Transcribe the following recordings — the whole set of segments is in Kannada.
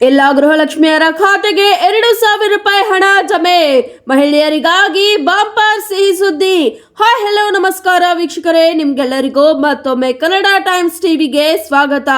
ಎಲ್ಲ ಗೃಹಲಕ್ಷ್ಮಿಯರ ಖಾತೆಗೆ ಎರಡು ಸಾವಿರ ರೂಪಾಯಿ ಹಣ ಜಮೆ. ಮಹಿಳೆಯರಿಗಾಗಿ ಬಾಂಪರ್ ಸಿಹಿ ಸುದ್ದಿ. ಹಾಯ್ ಹೆಲೋ ನಮಸ್ಕಾರ ವೀಕ್ಷಕರೇ. ನಿಮ್ಗೆಲ್ಲರಿಗೂ ಮತ್ತೊಮ್ಮೆ ಕನ್ನಡ ಟೈಮ್ಸ್ ಟಿವಿಗೆ ಸ್ವಾಗತ.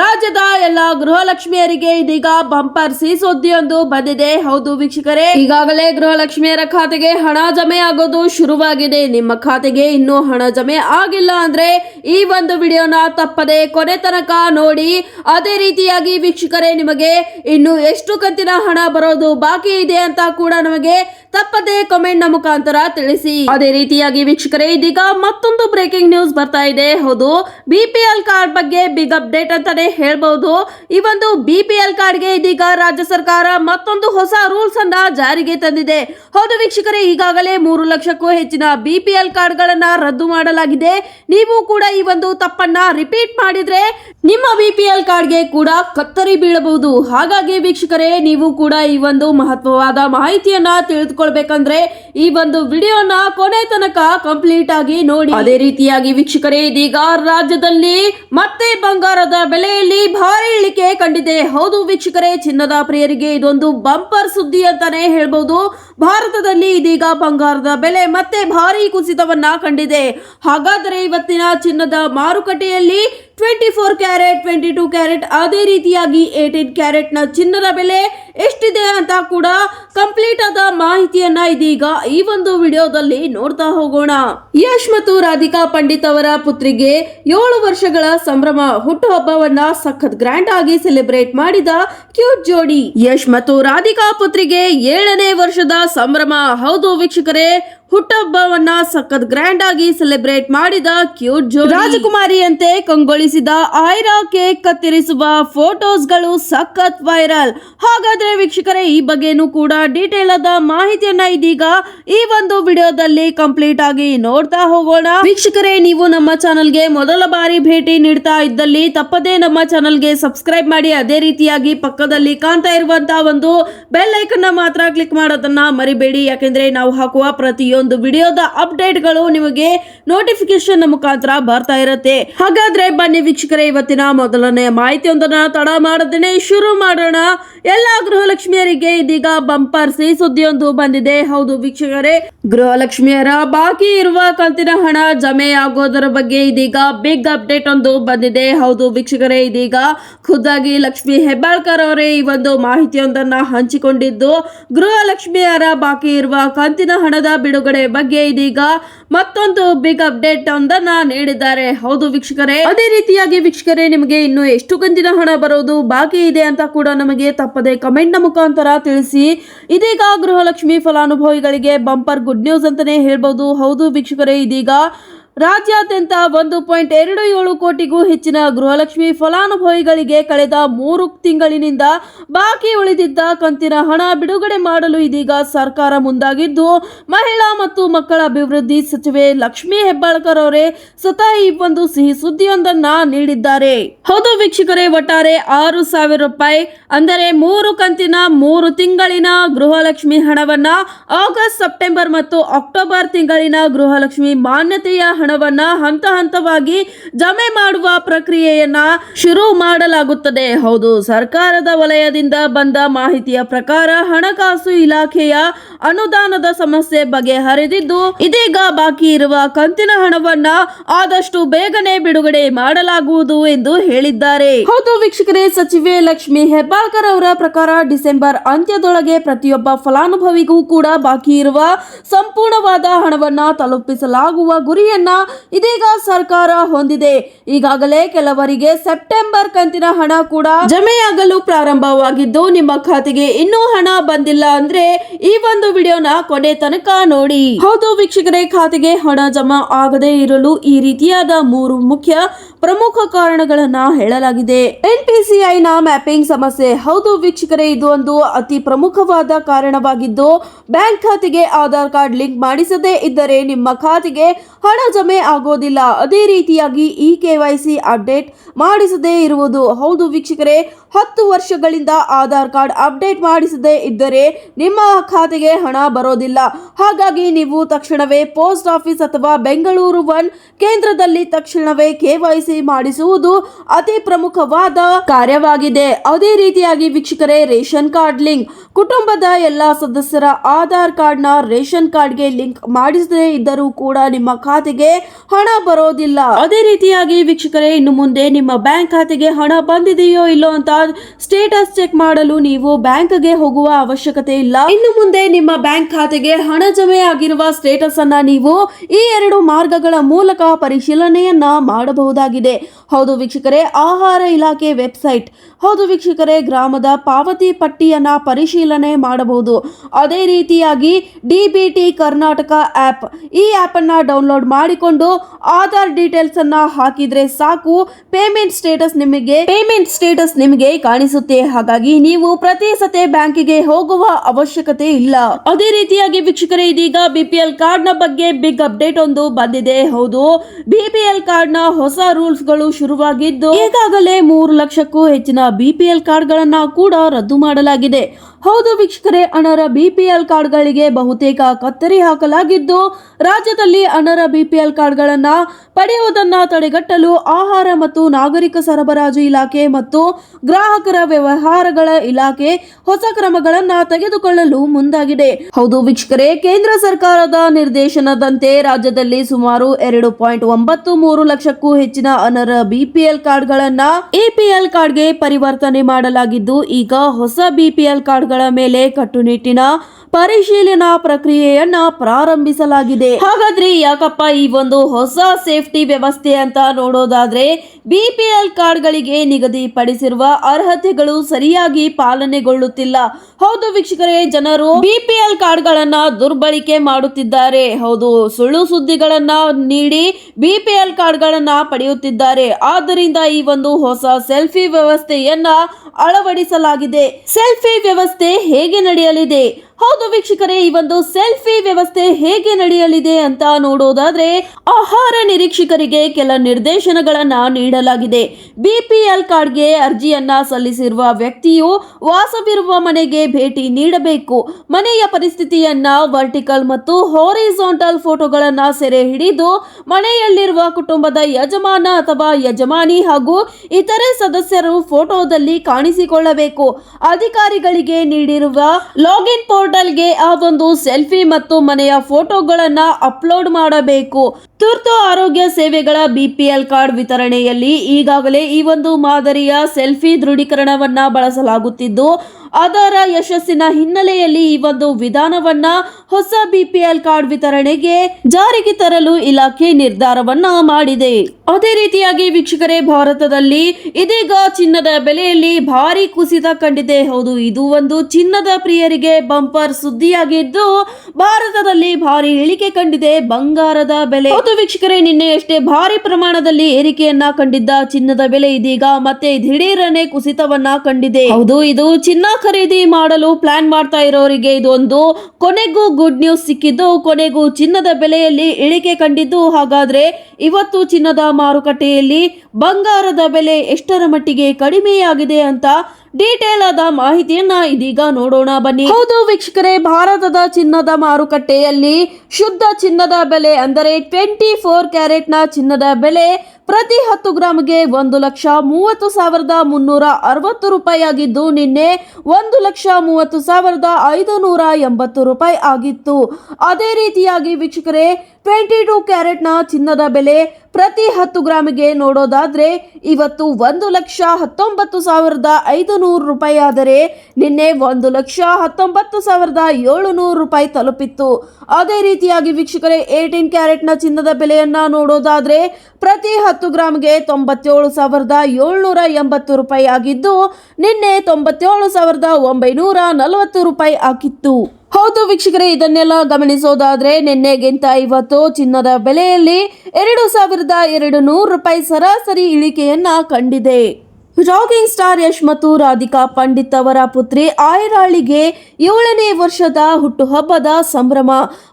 ರಾಜ್ಯದ ಎಲ್ಲ ಗೃಹಲಕ್ಷ್ಮಿಯರಿಗೆ ಇದೀಗ ಬಂಪರ್ ಸಿಹಿ ಸುದ್ದಿಯೊಂದು ಬಂದಿದೆ. ಹೌದು ವೀಕ್ಷಕರೇ, ಈಗಾಗಲೇ ಗೃಹಲಕ್ಷ್ಮಿಯರ ಖಾತೆಗೆ ಹಣ ಜಮೆ ಆಗೋದು ಶುರುವಾಗಿದೆ. ನಿಮ್ಮ ಖಾತೆಗೆ ಇನ್ನೂ ಹಣ ಜಮೆ ಆಗಿಲ್ಲ ಅಂದ್ರೆ ಈ ಒಂದು ವಿಡಿಯೋನ ತಪ್ಪದೆ ಕೊನೆ ತನಕ ನೋಡಿ. ಅದೇ ರೀತಿಯಾಗಿ ವೀಕ್ಷಕರೇ, ನಿಮಗೆ ಇನ್ನು ಎಷ್ಟು ಕಂತಿನ ಹಣ ಬರೋದು ಬಾಕಿ ಇದೆ ಅಂತ ಕೂಡ ನಮಗೆ ತಪ್ಪದೆ ಕಮೆಂಟ್ನ ಮುಖಾಂತರ ತಿಳಿಸಿ. ಅದೇ ರೀತಿಯಾಗಿ ವೀಕ್ಷಕರೇ, ಇದೀಗ ಮತ್ತೊಂದು ಬ್ರೇಕಿಂಗ್ ನ್ಯೂಸ್ ಬರ್ತಾ ಇದೆ. ಹೌದು ಬಿಪಿಎಲ್ ಕಾರ್ಡ್ ಬಗ್ಗೆ ಬಿಗ್ ಅಪ್ಡೇಟ್ ಅಂತಾನೆ ಹೇಳ್ಬಹುದು ಈ ಒಂದು ಬಿಪಿಎಲ್ ಕಾರ್ಡ್ಗೆ ಇದೀಗ ರಾಜ್ಯ ಸರ್ಕಾರ ಮತ್ತೊಂದು ಹೊಸ ರೂಲ್ಸ್ ಅನ್ನ ಜಾರಿಗೆ ತಂದಿದೆ. ಹೌದು ವೀಕ್ಷಕರೇ, ಈಗಾಗಲೇ ಮೂರು ಲಕ್ಷಕ್ಕೂ ಹೆಚ್ಚಿನ ಬಿಪಿಎಲ್ ಕಾರ್ಡ್ಗಳನ್ನ ರದ್ದು ಮಾಡಲಾಗಿದೆ. ನೀವು ಕೂಡ ಈ ಒಂದು ತಪ್ಪನ್ನ ರಿಪೀಟ್ ಮಾಡಿದ್ರೆ ನಿಮ್ಮ ಬಿಪಿಎಲ್ ಕಾರ್ಡ್ಗೆ ಕೂಡ ಕತ್ತರಿ ಬೀಳಬಹುದು. ಹಾಗಾಗಿ ವೀಕ್ಷಕರೇ, ನೀವು ಕೂಡ ಈ ಒಂದು ಮಹತ್ವವಾದ ಮಾಹಿತಿಯನ್ನ ತಿಳಿದುಕೊಳ್ಬೇಕಂದ್ರೆ ಈ ಒಂದು ವಿಡಿಯೋನ ಕೊನೆ ತನಕ ಕಂಪ್ಲೀಟ್ ಆಗಿ ನೋಡಿ. ಅದೇ ರೀತಿಯಾಗಿ ವೀಕ್ಷಕರೇ, ಇದೀಗ ರಾಜ್ಯದಲ್ಲಿ ಮತ್ತೆ ಬಂಗಾರದ ಬೆಲೆಯಲ್ಲಿ ಭಾರಿ ಇಳಿಕೆ ಕಂಡಿದೆ. ಹೌದು ವೀಕ್ಷಕರೇ, ಚಿನ್ನದ ಪ್ರಿಯರಿಗೆ ಇದೊಂದು ಬಂಪರ್ ಸುದ್ದಿ ಅಂತಾನೆ ಹೇಳ್ಬಹುದು ಭಾರತದಲ್ಲಿ ಇದೀಗ ಬಂಗಾರದ ಬೆಲೆ ಮತ್ತೆ ಭಾರಿ ಕುಸಿತವನ್ನ ಕಂಡಿದೆ. ಹಾಗಾದರೆ ಇವತ್ತಿನ ಚಿನ್ನದ ಮಾರುಕಟ್ಟೆಯಲ್ಲಿ twenty four carat twenty two carat ಅದೇ ರೀತಿಯಾಗಿ ಏಯ್ಟೀನ್ನ ಚಿನ್ನದ ಬೆಲೆ ಎಷ್ಟಿದೆ ಅಂತ ಕೂಡ ಕಂಪ್ಲೀಟ್ ಆದ ಮಾಹಿತಿಯನ್ನ ಇದೀಗ ಈ ಒಂದು ವಿಡಿಯೋದಲ್ಲಿ ನೋಡ್ತಾ ಹೋಗೋಣ. ಯಶ್ ಮತ್ತು ರಾಧಿಕಾ ಪಂಡಿತ್ ಅವರ ಪುತ್ರಿಗೆ ಏಳು ವರ್ಷಗಳ ಸಂಭ್ರಮ ಹುಟ್ಟುಹಬ್ಬವನ್ನ ಸಖತ್ ಗ್ರ್ಯಾಂಡ್ ಆಗಿ ಸೆಲೆಬ್ರೇಟ್ ಮಾಡಿದ ಕ್ಯೂಟ್ ಜೋಡಿ. ಯಶ್ ಮತ್ತು ರಾಧಿಕಾ ಪುತ್ರಿಗೆ ಏಳನೇ ವರ್ಷದ ಸಂಭ್ರಮ. ಹೌದು ವೀಕ್ಷಕರೇ ಹುಟ್ಟುಹಬ್ಬವನ್ನ ಸಖತ್ ಗ್ರ್ಯಾಂಡ್ ಆಗಿ ಸೆಲೆಬ್ರೇಟ್ ಮಾಡಿದ ಕ್ಯೂಟ್ ಜೋ ರಾಜಕುಮಾರಿಯಂತೆ ಕಂಗೊಳಿಸಿದ ಆಯ್ರಾ ಕೇಕ್ ಕತ್ತರಿಸುವ ಫೋಟೋಸ್ಗಳು ಸಖತ್ ವೈರಲ್ ಹಾಗಾದ್ರೆ ವೀಕ್ಷಕರೇ, ಈ ಬಗ್ಗೆನೂ ಕೂಡ ಡೀಟೇಲ್ ಆದ ಮಾಹಿತಿಯನ್ನ ಇದೀಗ ಈ ಒಂದು ವಿಡಿಯೋದಲ್ಲಿ ಕಂಪ್ಲೀಟ್ ಆಗಿ ನೋಡ್ತಾ ಹೋಗೋಣ. ವೀಕ್ಷಕರೇ, ನೀವು ನಮ್ಮ ಚಾನಲ್ಗೆ ಮೊದಲ ಬಾರಿ ಭೇಟಿ ನೀಡ್ತಾ ಇದ್ದಲ್ಲಿ ತಪ್ಪದೇ ನಮ್ಮ ಚಾನಲ್ಗೆ ಸಬ್ಸ್ಕ್ರೈಬ್ ಮಾಡಿ, ಅದೇ ರೀತಿಯಾಗಿ ಪಕ್ಕದಲ್ಲಿ ಕಾಣ್ತಾ ಇರುವಂತಹ ಒಂದು ಬೆಲ್ ಐಕನ್ ಮಾತ್ರ ಕ್ಲಿಕ್ ಮಾಡೋದನ್ನ ಮರಿಬೇಡಿ. ಯಾಕೆಂದ್ರೆ ನಾವು ಹಾಕುವ ಪ್ರತಿಯೊಂದು ವಿಡಿಯೋದ ಅಪ್ಡೇಟ್ಗಳು ನಿಮಗೆ ನೋಟಿಫಿಕೇಶನ್ ಮುಖಾಂತರ ಬರ್ತಾ ಇರುತ್ತೆ. ಹಾಗಾದ್ರೆ ಬನ್ನಿ ವೀಕ್ಷಕರೇ, ಇವತ್ತಿನ ಮೊದಲನೇ ಮಾಹಿತಿಯೊಂದನ್ನ ತಡ ಮಾಡದೇನೆ ಶುರು ಮಾಡೋಣ. ಎಲ್ಲ ಗೃಹಲಕ್ಷ್ಮಿಯರಿಗೆ ಇದೀಗ ಬಂಪರ್ ಸಿ ಸುದ್ದಿಯೊಂದು ಬಂದಿದೆ. ಹೌದು ವೀಕ್ಷಕರೇ, ಗೃಹಲಕ್ಷ್ಮಿಯರ ಬಾಕಿ ಇರುವ ಕಂತಿನ ಹಣ ಜಮೆ ಆಗೋದರ ಬಗ್ಗೆ ಇದೀಗ ಬಿಗ್ ಅಪ್ಡೇಟ್ ಒಂದು ಬಂದಿದೆ. ಹೌದು ವೀಕ್ಷಕರೇ, ಇದೀಗ ಖುದ್ದಾಗಿ ಲಕ್ಷ್ಮಿ ಹೆಬ್ಬಾಳ್ಕರ್ ಅವರೇ ಈ ಒಂದು ಮಾಹಿತಿಯೊಂದನ್ನ ಹಂಚಿಕೊಂಡಿದ್ದು, ಗೃಹಲಕ್ಷ್ಮಿಯರ ಬಾಕಿ ಇರುವ ಕಂತಿನ ಹಣದ ಬಿಡುಗಡೆ ಬಗ್ಗೆ ಇದೀಗ ಮತ್ತೊಂದು ಬಿಗ್ ಅಪ್ಡೇಟ್ ಒಂದನ್ನ ನೀಡಿದ್ದಾರೆ. ಹೌದು ವೀಕ್ಷಕರೇ, ಅದೇ ರೀತಿಯಾಗಿ ವೀಕ್ಷಕರೇ, ನಿಮಗೆ ಇನ್ನು ಎಷ್ಟು ಗಂಜಿನ ಹಣ ಬರೋದು ಬಾಕಿ ಇದೆ ಅಂತ ಕೂಡ ನಮಗೆ ತಪ್ಪದೆ ಕಮೆಂಟ್ನ ಮುಖಾಂತರ ತಿಳಿಸಿ. ಇದೀಗ ಗೃಹಲಕ್ಷ್ಮಿ ಫಲಾನುಭವಿಗಳಿಗೆ ಬಂಪರ್ ಗುಡ್ ನ್ಯೂಸ್ ಅಂತಾನೆ ಹೇಳ್ಬಹುದು ಹೌದು ವೀಕ್ಷಕರೇ, ಇದೀಗ ರಾಜ್ಯಾದ್ಯಂತ ಒಂದು ಪಾಯಿಂಟ್ ಎರಡು ಏಳು ಕೋಟಿಗೂ ಹೆಚ್ಚಿನ ಗೃಹಲಕ್ಷ್ಮಿ ಫಲಾನುಭವಿಗಳಿಗೆ ಕಳೆದ ಮೂರು ತಿಂಗಳಿನಿಂದ ಬಾಕಿ ಉಳಿದಿದ್ದ ಕಂತಿನ ಹಣ ಬಿಡುಗಡೆ ಮಾಡಲು ಇದೀಗ ಸರ್ಕಾರ ಮುಂದಾಗಿದ್ದು, ಮಹಿಳಾ ಮತ್ತು ಮಕ್ಕಳ ಅಭಿವೃದ್ಧಿ ಸಚಿವೆ ಲಕ್ಷ್ಮೀ ಹೆಬ್ಬಾಳ್ಕರ್ ಅವರೇ ಸ್ವತಃ ಈ ಒಂದು ಸಿಹಿ ಸುದ್ದಿಯೊಂದನ್ನ ನೀಡಿದ್ದಾರೆ. ಹೌದು ವೀಕ್ಷಕರೇ, ಒಟ್ಟಾರೆ ಆರು ಸಾವಿರ ರೂಪಾಯಿ, ಅಂದರೆ ಮೂರು ಕಂತಿನ ಮೂರು ತಿಂಗಳಿನ ಗೃಹಲಕ್ಷ್ಮಿ ಹಣವನ್ನ ಆಗಸ್ಟ್, ಸೆಪ್ಟೆಂಬರ್ ಮತ್ತು ಅಕ್ಟೋಬರ್ ತಿಂಗಳಿನ ಗೃಹಲಕ್ಷ್ಮಿ ಮಾನ್ಯತೆಯ ಹಣವನ್ನ ಹಂತ ಹಂತವಾಗಿ ಜಮೆ ಮಾಡುವ ಪ್ರಕ್ರಿಯೆಯನ್ನ ಶುರು ಮಾಡಲಾಗುತ್ತದೆ. ಹೌದು, ಸರ್ಕಾರದ ವಲಯದಿಂದ ಬಂದ ಮಾಹಿತಿಯ ಪ್ರಕಾರ ಹಣಕಾಸು ಇಲಾಖೆಯ ಅನುದಾನದ ಸಮಸ್ಯೆ ಬಗೆಹರಿದಿದ್ದು ಇದೀಗ ಬಾಕಿ ಇರುವ ಕಂತಿನ ಹಣವನ್ನ ಆದಷ್ಟು ಬೇಗನೆ ಬಿಡುಗಡೆ ಮಾಡಲಾಗುವುದು ಎಂದು ಹೇಳಿದ್ದಾರೆ. ಹೌದು, ವೀಕ್ಷಕರೇ, ಸಚಿವೆ ಲಕ್ಷ್ಮಿ ಹೆಬ್ಬಾಳ್ಕರ್ ಅವರ ಪ್ರಕಾರ ಡಿಸೆಂಬರ್ ಅಂತ್ಯದೊಳಗೆ ಪ್ರತಿಯೊಬ್ಬ ಫಲಾನುಭವಿಗೂ ಕೂಡ ಬಾಕಿ ಇರುವ ಸಂಪೂರ್ಣವಾದ ಹಣವನ್ನ ತಲುಪಿಸಲಾಗುವ ಗುರಿಯನ್ನ ಇದೀಗ ಸರ್ಕಾರ ಹೊಂದಿದೆ. ಈಗಾಗಲೇ ಕೆಲವರಿಗೆ ಸೆಪ್ಟೆಂಬರ್ ಕಂತಿನ ಹಣ ಕೂಡ ಜಮೆಯಾಗಲು ಪ್ರಾರಂಭವಾಗಿದ್ದು, ನಿಮ್ಮ ಖಾತೆಗೆ ಇನ್ನೂ ಹಣ ಬಂದಿಲ್ಲ ಅಂದ್ರೆ ಈ ಒಂದು ವಿಡಿಯೋನ ಕೊನೆ ತನಕ ನೋಡಿ. ಹೌದು ವೀಕ್ಷಕರೇ, ಖಾತೆಗೆ ಹಣ ಜಮಾ ಆಗದೇ ಇರಲು ಈ ರೀತಿಯಾದ ಮೂರು ಮುಖ್ಯ ಪ್ರಮುಖ ಕಾರಣಗಳನ್ನ ಹೇಳಲಾಗಿದೆ. ಎನ್ಪಿಸಿಐ ನ ಮ್ಯಾಪಿಂಗ್ ಸಮಸ್ಯೆ, ಹೌದು ವೀಕ್ಷಕರೇ, ಇದು ಒಂದು ಅತಿ ಪ್ರಮುಖವಾದ ಕಾರಣವಾಗಿದ್ದು, ಬ್ಯಾಂಕ್ ಖಾತೆಗೆ ಆಧಾರ್ ಕಾರ್ಡ್ ಲಿಂಕ್ ಮಾಡಿಸದೇ ಇದ್ದರೆ ನಿಮ್ಮ ಖಾತೆಗೆ ಹಣ ಜಮೆ ಆಗೋದಿಲ್ಲ. ಅದೇ ರೀತಿಯಾಗಿ ಇ ಕೆವೈಸಿ ಅಪ್ಡೇಟ್ ಮಾಡಿಸದೇ ಇರುವುದು. ಹೌದು ವೀಕ್ಷಕರೇ, ಹತ್ತು ವರ್ಷಗಳಿಂದ ಆಧಾರ್ ಕಾರ್ಡ್ ಅಪ್ಡೇಟ್ ಮಾಡಿಸದೇ ಇದ್ದರೆ ನಿಮ್ಮ ಖಾತೆಗೆ ಹಣ ಬರೋದಿಲ್ಲ. ಹಾಗಾಗಿ ನೀವು ತಕ್ಷಣವೇ ಪೋಸ್ಟ್ ಆಫೀಸ್ ಅಥವಾ ಬೆಂಗಳೂರು ಒನ್ ಕೇಂದ್ರದಲ್ಲಿ ತಕ್ಷಣವೇ ಕೆವೈಸಿ ಪಾಲಿಸಿ ಮಾಡಿಸುವುದು ಅತಿ ಪ್ರಮುಖವಾದ ಕಾರ್ಯವಾಗಿದೆ. ಅದೇ ರೀತಿಯಾಗಿ ವೀಕ್ಷಕರೇ, ರೇಷನ್ ಕಾರ್ಡ್ ಲಿಂಕ್. ಕುಟುಂಬದ ಎಲ್ಲ ಸದಸ್ಯರ ಆಧಾರ್ ಕಾರ್ಡ್ನ ರೇಷನ್ ಕಾರ್ಡ್ಗೆ ಲಿಂಕ್ ಮಾಡಿಸದೇ ಇದ್ದರೂ ಕೂಡ ನಿಮ್ಮ ಖಾತೆಗೆ ಹಣ ಬರೋದಿಲ್ಲ. ಅದೇ ರೀತಿಯಾಗಿ ವೀಕ್ಷಕರೇ, ಇನ್ನು ಮುಂದೆ ನಿಮ್ಮ ಬ್ಯಾಂಕ್ ಖಾತೆಗೆ ಹಣ ಬಂದಿದೆಯೋ ಇಲ್ಲೋ ಅಂತ ಸ್ಟೇಟಸ್ ಚೆಕ್ ಮಾಡಲು ನೀವು ಬ್ಯಾಂಕ್ಗೆ ಹೋಗುವ ಅವಶ್ಯಕತೆ ಇಲ್ಲ. ಇನ್ನು ಮುಂದೆ ನಿಮ್ಮ ಬ್ಯಾಂಕ್ ಖಾತೆಗೆ ಹಣ ಜಮೆ ಆಗಿರುವ ಸ್ಟೇಟಸ್ ಅನ್ನ ನೀವು ಈ ಎರಡು ಮಾರ್ಗಗಳ ಮೂಲಕ ಪರಿಶೀಲನೆಯನ್ನ ಮಾಡಬಹುದಾಗಿದೆ. ಹೌದು ವೀಕ್ಷಕರೇ, ಆಹಾರ ಇಲಾಖೆ ವೆಬ್ಸೈಟ್. ಹೌದು ವೀಕ್ಷಕರೇ, ಗ್ರಾಮದ ಪಾವತಿ ಪಟ್ಟಿಯನ್ನ ಪರಿಶೀಲನೆ ಮಾಡಬಹುದು. ಅದೇ ರೀತಿಯಾಗಿ ಡಿಬಿಟಿ ಕರ್ನಾಟಕ ಆ್ಯಪ್. ಈ ಆ್ಯಪನ್ನು ಡೌನ್ಲೋಡ್ ಮಾಡಿಕೊಂಡು ಆಧಾರ್ ಡೀಟೇಲ್ಸ್ ಅನ್ನ ಹಾಕಿದ್ರೆ ಸಾಕು. ಪೇಮೆಂಟ್ ಸ್ಟೇಟಸ್ ನಿಮಗೆ, ಪೇಮೆಂಟ್ ಸ್ಟೇಟಸ್ ನಿಮಗೆ ಕಾಣಿಸುತ್ತೆ. ಹಾಗಾಗಿ ನೀವು ಪ್ರತಿ ಸತೆ ಬ್ಯಾಂಕಿಗೆ ಹೋಗುವ ಅವಶ್ಯಕತೆ ಇಲ್ಲ. ಅದೇ ರೀತಿಯಾಗಿ ವೀಕ್ಷಕರೇ, ಇದೀಗ ಬಿಪಿಎಲ್ ಕಾರ್ಡ್ನ ಬಗ್ಗೆ ಬಿಗ್ ಅಪ್ಡೇಟ್ ಒಂದು ಬಂದಿದೆ. ಹೌದು ಬಿಪಿಎಲ್ ಕಾರ್ಡ್ನ ಹೊಸ ರೂಲ್ಸ್ ಗಳು ಶುರುವಾಗಿದ್ದು, ಈಗಾಗಲೇ ಮೂರು ಲಕ್ಷಕ್ಕೂ ಹೆಚ್ಚಿನ ಬಿಪಿಎಲ್ ಕಾರ್ಡ್ ಗಳನ್ನ ಕೂಡ ರದ್ದು ಮಾಡಲಾಗಿದೆ. ಹೌದು ವೀಕ್ಷಕರೇ ಅಣರ ಬಿಪಿಎಲ್ ಕಾರ್ಡ್ಗಳಿಗೆ ಬಹುತೇಕ ಕತ್ತರಿ ಹಾಕಲಾಗಿದ್ದು, ರಾಜ್ಯದಲ್ಲಿ ಅಣರ ಬಿಪಿಎಲ್ ಕಾರ್ಡ್ಗಳನ್ನು ಪಡೆಯುವುದನ್ನ ತಡೆಗಟ್ಟಲು ಆಹಾರ ಮತ್ತು ನಾಗರಿಕ ಸರಬರಾಜು ಇಲಾಖೆ ಮತ್ತು ಗ್ರಾಹಕರ ವ್ಯವಹಾರಗಳ ಇಲಾಖೆ ಹೊಸ ಕ್ರಮಗಳನ್ನು ತೆಗೆದುಕೊಳ್ಳಲು ಮುಂದಾಗಿದೆ. ಹೌದು ವೀಕ್ಷಕರೇ, ಕೇಂದ್ರ ಸರ್ಕಾರದ ನಿರ್ದೇಶನದಂತೆ ರಾಜ್ಯದಲ್ಲಿ ಸುಮಾರು ಎರಡು ಪಾಯಿಂಟ್ ಒಂಬತ್ತು ಮೂರು ಲಕ್ಷಕ್ಕೂ ಹೆಚ್ಚಿನ ಅನರ್ಹ ಬಿಪಿಎಲ್ ಕಾರ್ಡ್ಗಳನ್ನ ಎಪಿಎಲ್ ಕಾರ್ಡ್ಗೆ ಪರಿವರ್ತನೆ ಮಾಡಲಾಗಿದ್ದು, ಈಗ ಹೊಸ ಬಿಪಿಎಲ್ ಕಾರ್ಡ್ಗಳ ಮೇಲೆ ಕಟ್ಟುನಿಟ್ಟಿನ ಪರಿಶೀಲನಾ ಪ್ರಕ್ರಿಯೆಯನ್ನ ಪ್ರಾರಂಭಿಸಲಾಗಿದೆ. ಹಾಗಾದ್ರೆ ಯಾಕಪ್ಪ ಈ ಒಂದು ಹೊಸ ಸೇಫ್ಟಿ ವ್ಯವಸ್ಥೆ ಅಂತ ನೋಡೋದಾದ್ರೆ ಬಿಪಿಎಲ್ ಕಾರ್ಡ್ಗಳಿಗೆ ನಿಗದಿಪಡಿಸಿರುವ ಅರ್ಹತೆಗಳು ಸರಿಯಾಗಿ ಪಾಲನೆಗೊಳ್ಳುತ್ತಿಲ್ಲ. ಹೌದು ವೀಕ್ಷಕರೇ, ಜನರು ಬಿಪಿಎಲ್ ಕಾರ್ಡ್ಗಳನ್ನ ದುರ್ಬಳಕೆ ಮಾಡುತ್ತಿದ್ದಾರೆ. ಹೌದು, ಸುಳ್ಳು ಸುದ್ದಿಗಳನ್ನ ನೀಡಿ ಬಿಪಿಎಲ್ ಕಾರ್ಡ್ಗಳನ್ನ ಪಡೆಯುತ್ತಿದ್ದಾರೆ. ಆದ್ದರಿಂದ ಈ ಒಂದು ಹೊಸ ಸೆಲ್ಫಿ ವ್ಯವಸ್ಥೆಯನ್ನ ಅಳವಡಿಸಲಾಗಿದೆ. ಸೆಲ್ಫಿ ವ್ಯವಸ್ಥೆ ಹೇಗೆ ನಡೆಯಲಿದೆ? ಹೌದು ವೀಕ್ಷಕರೇ, ಈ ಒಂದು ಸೆಲ್ಫಿ ವ್ಯವಸ್ಥೆ ಹೇಗೆ ನಡೆಯಲಿದೆ ಅಂತ ನೋಡೋದಾದ್ರೆ, ಆಹಾರ ನಿರೀಕ್ಷಕರಿಗೆ ಕೆಲ ನಿರ್ದೇಶನಗಳನ್ನ ನೀಡಲಾಗಿದೆ. ಬಿಪಿಎಲ್ ಕಾರ್ಡ್ಗೆ ಅರ್ಜಿಯನ್ನ ಸಲ್ಲಿಸಿರುವ ವ್ಯಕ್ತಿಯು ವಾಸವಿರುವ ಮನೆಗೆ ಭೇಟಿ ನೀಡಬೇಕು. ಮನೆಯ ಪರಿಸ್ಥಿತಿಯನ್ನ ವರ್ಟಿಕಲ್ ಮತ್ತು ಹಾರಿಸಾಂಟಲ್ ಫೋಟೋಗಳನ್ನ ಸೆರೆ ಹಿಡಿದು, ಮನೆಯಲ್ಲಿರುವ ಕುಟುಂಬದ ಯಜಮಾನ ಅಥವಾ ಯಜಮಾನಿ ಹಾಗೂ ಇತರೆ ಸದಸ್ಯರು ಫೋಟೋದಲ್ಲಿ ಕಾಣಿಸಿಕೊಳ್ಳಬೇಕು. ಅಧಿಕಾರಿಗಳಿಗೆ ನೀಡಿರುವ ಲಾಗಿನ್ ಪೋರ್ಟಲ್ಗೆ ಆ ಒಂದು ಸೆಲ್ಫಿ ಮತ್ತು ಮನೆಯ ಫೋಟೋಗಳನ್ನ ಅಪ್ಲೋಡ್ ಮಾಡಬೇಕು. ತುರ್ತು ಆರೋಗ್ಯ ಸೇವೆಗಳ ಬಿಪಿಎಲ್ ಕಾರ್ಡ್ ವಿತರಣೆಯಲ್ಲಿ ಈಗಾಗಲೇ ಈ ಒಂದು ಮಾದರಿಯ ಸೆಲ್ಫಿ ದೃಢೀಕರಣವನ್ನ ಬಳಸಲಾಗುತ್ತಿದ್ದು ಅದರ ಯಶಸ್ಸಿನ ಹಿನ್ನೆಲೆಯಲ್ಲಿ ಈ ಒಂದು ವಿಧಾನವನ್ನ ಹೊಸ ಬಿಪಿಎಲ್ ಕಾರ್ಡ್ ವಿತರಣೆಗೆ ಜಾರಿಗೆ ತರಲು ಇಲಾಖೆ ನಿರ್ಧಾರವನ್ನ ಮಾಡಿದೆ. ಅದೇ ರೀತಿಯಾಗಿ ವೀಕ್ಷಕರೇ, ಭಾರತದಲ್ಲಿ ಇದೀಗ ಚಿನ್ನದ ಬೆಲೆಯಲ್ಲಿ ಭಾರಿ ಕುಸಿತ ಕಂಡಿದೆ. ಹೌದು, ಇದು ಒಂದು ಚಿನ್ನದ ಪ್ರಿಯರಿಗೆ ಬಂಪರ್ ಸುದ್ದಿಯಾಗಿದ್ದು, ಭಾರತದಲ್ಲಿ ಭಾರಿ ಇಳಿಕೆ ಕಂಡಿದೆ. ಬಂಗಾರದ ಬೆಲೆ. ಹೌದು ವೀಕ್ಷಕರೇ, ನಿನ್ನೆಯಷ್ಟೇ ಭಾರಿ ಪ್ರಮಾಣದಲ್ಲಿ ಏರಿಕೆಯನ್ನ ಕಂಡಿದ್ದ ಚಿನ್ನದ ಬೆಲೆ ಇದೀಗ ಮತ್ತೆ ದಿಢೀರನೆ ಕುಸಿತವನ್ನ ಕಂಡಿದೆ. ಹೌದು, ಇದು ಚಿನ್ನ ಖರೀದಿ ಮಾಡಲು ಪ್ಲಾನ್ ಮಾಡ್ತಾ ಇರೋರಿಗೆ ಇದೊಂದು ಕೊನೆಗೂ ಗುಡ್ ನ್ಯೂಸ್ ಸಿಕ್ಕಿದ್ದು, ಕೊನೆಗೂ ಚಿನ್ನದ ಬೆಲೆಯಲ್ಲಿ ಇಳಿಕೆ ಕಂಡಿದ್ದು. ಹಾಗಾದ್ರೆ ಇವತ್ತು ಚಿನ್ನದ ಮಾರುಕಟ್ಟೆಯಲ್ಲಿ ಬಂಗಾರದ ಬೆಲೆ ಎಷ್ಟರ ಮಟ್ಟಿಗೆ ಕಡಿಮೆಯಾಗಿದೆ ಅಂತ ಡೀಟೇಲ್ ಆದ ಮಾಹಿತಿಯನ್ನ ಇದೀಗ ನೋಡೋಣ ಬನ್ನಿ. ಹೌದು ವೀಕ್ಷಕರೇ, ಭಾರತದ ಚಿನ್ನದ ಮಾರುಕಟ್ಟೆಯಲ್ಲಿ ಶುದ್ಧ ಚಿನ್ನದ ಬೆಲೆ ಅಂದರೆ ಟ್ವೆಂಟಿ ಫೋರ್ ಕ್ಯಾರೆಟ್ನ ಚಿನ್ನದ ಬೆಲೆ ಪ್ರತಿ ಹತ್ತು ಗ್ರಾಮ್ಗೆ ಒಂದು ಲಕ್ಷ ಮೂವತ್ತು ಸಾವಿರದ ಮುನ್ನೂರ ಅರವತ್ತು ರೂಪಾಯಿ ಆಗಿದ್ದು, ನಿನ್ನೆ ಒಂದು ಲಕ್ಷ ಮೂವತ್ತು ಸಾವಿರದ ಐದು ನೂರ ಎಂಬತ್ತು ರೂಪಾಯಿ ಆಗಿತ್ತು. ಅದೇ ರೀತಿಯಾಗಿ ವೀಕ್ಷಕರೇ ಟ್ವೆಂಟಿ ಟು ಕ್ಯಾರೆಟ್ನ ಚಿನ್ನದ ಬೆಲೆ ಪ್ರತಿ ಹತ್ತು ಗ್ರಾಮಿಗೆ ನೋಡೋದಾದ್ರೆ ಇವತ್ತು ಒಂದು ಲಕ್ಷ ಹತ್ತೊಂಬತ್ತು ಸಾವಿರದ ಐದು ನೂರು ರೂಪಾಯಿ ಆದರೆ ನಿನ್ನೆ ಒಂದು ಲಕ್ಷ ಹತ್ತೊಂಬತ್ತು ಸಾವಿರದ ಏಳು ನೂರು ರೂಪಾಯಿ ತಲುಪಿತ್ತು. ಅದೇ ರೀತಿಯಾಗಿ ವೀಕ್ಷಕರೇ, ಏಯ್ಟೀನ್ ಕ್ಯಾರೆಟ್ನ ಚಿನ್ನದ ಬೆಲೆಯನ್ನ ನೋಡೋದಾದ್ರೆ ಪ್ರತಿ ಹತ್ತು ಗ್ರಾಮ್ಗೆ ತೊಂಬತ್ತೇಳು ಸಾವಿರದ ಏಳ್ನೂರ ಎಂಬತ್ತು ರೂಪಾಯಿ ಆಗಿದ್ದು, ನಿನ್ನೆ ತೊಂಬತ್ತೇಳು ಸಾವಿರದ ಒಂಬೈನೂರ ನಲವತ್ತು ರೂಪಾಯಿ ಆಗಿತ್ತು. ಹೌದು ವೀಕ್ಷಕರೇ, ಇದನ್ನೆಲ್ಲ ಗಮನಿಸೋದಾದ್ರೆ ನಿನ್ನೆಗಿಂತ ಇವತ್ತು ಚಿನ್ನದ ಬೆಲೆಯಲ್ಲಿ ಎರಡು ಸಾವಿರದ ಎರಡು ನೂರು ರೂಪಾಯಿ ಸರಾಸರಿ ಇಳಿಕೆಯನ್ನ ಕಂಡಿದೆ. ರಾಕಿಂಗ್ ಸ್ಟಾರ್ ಯಶ್ ಮತ್ತು ರಾಧಿಕಾ ಪಂಡಿತ್ ಅವರ ಪುತ್ರಿ ಆಯರಾಳಿಗೆ ಏಳನೇ ವರ್ಷದ ಹುಟ್ಟುಹಬ್ಬದ ಸಂಭ್ರಮ.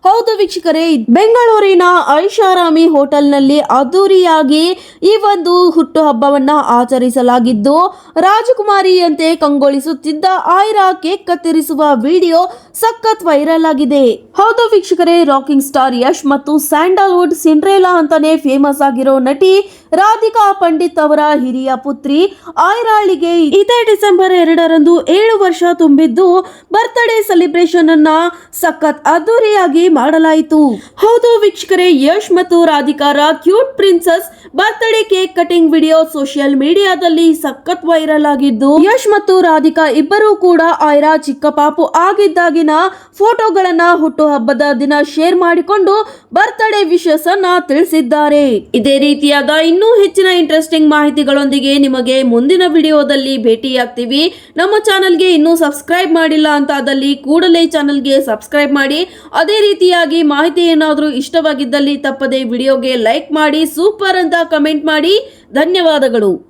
ಹೌದು ವೀಕ್ಷಕರೇ, ಬೆಂಗಳೂರಿನ ಐಷಾರಾಮಿ ಹೋಟೆಲ್ನಲ್ಲಿ ಅದ್ದೂರಿಯಾಗಿ ಈ ಒಂದು ಹುಟ್ಟುಹಬ್ಬವನ್ನು ಆಚರಿಸಲಾಗಿದ್ದು, ರಾಜಕುಮಾರಿಯಂತೆ ಕಂಗೊಳಿಸುತ್ತಿದ್ದ ಆಯ್ರಾ ಕೇಕ್ ಕತ್ತರಿಸುವ ವಿಡಿಯೋ ಸಖತ್ ವೈರಲ್ ಆಗಿದೆ. ಹೌದು ವೀಕ್ಷಕರೇ, ರಾಕಿಂಗ್ ಸ್ಟಾರ್ ಯಶ್ ಮತ್ತು ಸ್ಯಾಂಡಲ್ವುಡ್ ಸಿಂಡ್ರೇಲಾ ಅಂತಾನೆ ಫೇಮಸ್ ಆಗಿರೋ ನಟಿ ರಾಧಿಕಾ ಪಂಡಿತ್ ಅವರ ಹಿರಿಯ ಪುತ್ರಿ ಆಯ್ರಾಳಿಗೆ ಇದೇ ಡಿಸೆಂಬರ್ ಎರಡರಂದು ಏಳು ವರ್ಷ ತುಂಬಿದ್ದು ಬರ್ತ್ಡೇ ಸೆಲೆಬ್ರೇಷನ್ ಅನ್ನ ಸಖತ್ ಅದ್ದೂರಿಯಾಗಿ ಮಾಡಲಾಯಿತು. ಹೌದು ವೀಕ್ಷಕರೇ, ಯಶ್ ಮತ್ತು ರಾಧಿಕಾರ cute princess birthday cake cutting video social ಮೀಡಿಯಾದಲ್ಲಿ ಸಖತ್ ವೈರಲ್ ಆಗಿದ್ದು, ಯಶ್ ಮತ್ತು ರಾಧಿಕಾ ಇಬ್ಬರೂ ಕೂಡ ಆಯ್ರಾ ಚಿಕ್ಕ ಪಾಪು ಆಗಿದ್ದಾಗಿನ ಫೋಟೋಗಳನ್ನ ಹುಟ್ಟುಹಬ್ಬದ ದಿನ ಶೇರ್ ಮಾಡಿಕೊಂಡು ಬರ್ತ್ಡೇ ವಿಶಸ್ ತಿಳಿಸಿದ್ದಾರೆ. ಇದೇ ರೀತಿಯಾದ ಇನ್ನೂ ಹೆಚ್ಚಿನ ಇಂಟ್ರೆಸ್ಟಿಂಗ್ ಮಾಹಿತಿಗಳೊಂದಿಗೆ ನಿಮಗೆ ಮುಂದಿನ ವಿಡಿಯೋದಲ್ಲಿ ಭೇಟಿಯಾಗ್ತೀವಿ. ನಮ್ಮ ಚಾನಲ್ಗೆ ಇನ್ನೂ ಸಬ್ಸ್ಕ್ರೈಬ್ ಮಾಡಿಲ್ಲ ಅಂತ ಆದಲ್ಲಿ ಕೂಡಲೇ ಚಾನಲ್ಗೆ ಸಬ್ಸ್ಕ್ರೈಬ್ ಮಾಡಿ. ಅದೇ ರೀತಿಯಾಗಿ ಮಾಹಿತಿ ಏನಾದರೂ ಇಷ್ಟವಾಗಿದ್ದಲ್ಲಿ ತಪ್ಪದೆ ವಿಡಿಯೋಗೆ ಲೈಕ್ ಮಾಡಿ ಸೂಪರ್ ಅಂತ ಕಮೆಂಟ್ ಮಾಡಿ. ಧನ್ಯವಾದಗಳು.